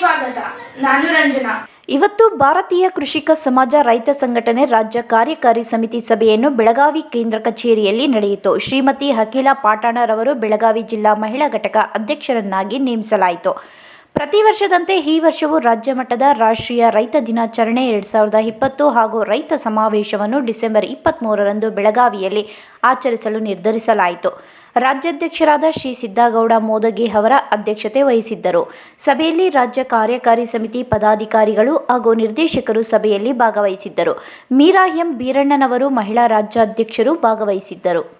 ಸ್ವಾಗತ. ನಾನು ರಂಜನಾ. ಇವತ್ತು ಭಾರತೀಯ ಕೃಷಿಕ ಸಮಾಜ ರೈತ ಸಂಘಟನೆ ರಾಜ್ಯ ಕಾರ್ಯಕಾರಿ ಸಮಿತಿ ಸಭೆಯನ್ನು ಬೆಳಗಾವಿ ಕೇಂದ್ರ ಕಚೇರಿಯಲ್ಲಿ ನಡೆಯಿತು. ಶ್ರೀಮತಿ ಹಕೀಲಾ ಪಾಟಾಣರವರು ಬೆಳಗಾವಿ ಜಿಲ್ಲಾ ಮಹಿಳಾ ಘಟಕ ಅಧ್ಯಕ್ಷರನ್ನಾಗಿ ನೇಮಿಸಲಾಯಿತು. ಪ್ರತಿ ವರ್ಷದಂತೆ ಈ ವರ್ಷವೂ ರಾಜ್ಯ ಮಟ್ಟದ ರಾಷ್ಟ್ರೀಯ ರೈತ ದಿನಾಚರಣೆ ಎರಡ್ ಸಾವಿರದ ಇಪ್ಪತ್ತು ಹಾಗೂ ರೈತ ಸಮಾವೇಶವನ್ನು ಡಿಸೆಂಬರ್ ಇಪ್ಪತ್ತ್ಮೂರರಂದು ಬೆಳಗಾವಿಯಲ್ಲಿ ಆಚರಿಸಲು ನಿರ್ಧರಿಸಲಾಯಿತು. ರಾಜ್ಯಾಧ್ಯಕ್ಷರಾದ ಶ್ರೀ ಸಿದ್ದಗೌಡ ಮೋದಗಿ ಅವರ ಅಧ್ಯಕ್ಷತೆ ವಹಿಸಿದ್ದರು. ಸಭೆಯಲ್ಲಿ ರಾಜ್ಯ ಕಾರ್ಯಕಾರಿ ಸಮಿತಿ ಪದಾಧಿಕಾರಿಗಳು ಹಾಗೂ ನಿರ್ದೇಶಕರು ಸಭೆಯಲ್ಲಿ ಭಾಗವಹಿಸಿದ್ದರು. ಮೀರಾ ಎಂ ಬೀರಣ್ಣನವರು ಮಹಿಳಾ ರಾಜ್ಯಾಧ್ಯಕ್ಷರು ಭಾಗವಹಿಸಿದ್ದರು.